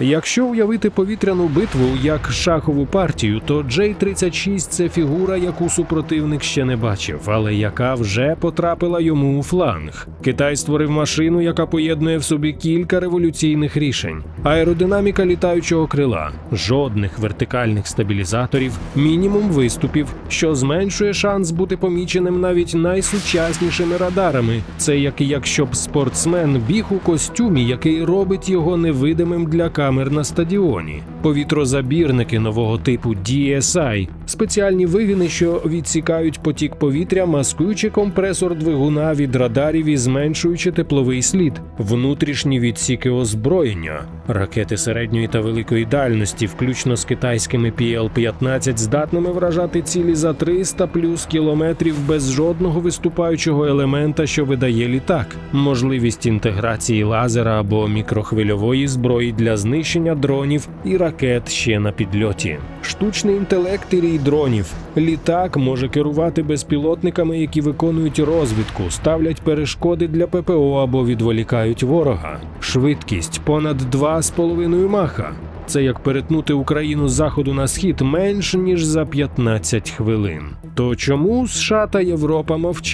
Якщо уявити повітряну битву як шахову партію, то J-36 – це фігура, яку супротивник ще не бачив, але яка вже потрапила йому у фланг. Китай створив машину, яка поєднує в собі кілька революційних рішень: аеродинаміка літаючого крила, жодних вертикальних стабілізаторів, мінімум виступів, що зменшує шанс бути поміченим навіть найсучаснішими радарами. Це як якщо б спортсмен біг у костюмі, який робить його невидимим для камер на стадіоні. Повітрозабірники нового типу DSI – спеціальні вигини, що відсікають потік повітря, маскуючи компресор двигуна від радарів і зменшуючи тепловий слід, внутрішні відсіки озброєння, ракети середньої та великої дальності, включно з китайськими PL-15, здатними вражати цілі за 300 плюс кілометрів без жодного виступаючого елемента, що видає літак, можливість інтеграції лазера або мікрохвильової зброї для знищення дронів і ракет ще на підльоті. Штучний інтелект і рій дронів. Літак може керувати безпілотниками, які виконують розвідку, ставлять перешкоди для ППО або відволікають ворога. Швидкість понад 2,5 маха. Це як перетнути Україну з заходу на схід менш ніж за 15 хвилин. То чому США та Європа мовчать?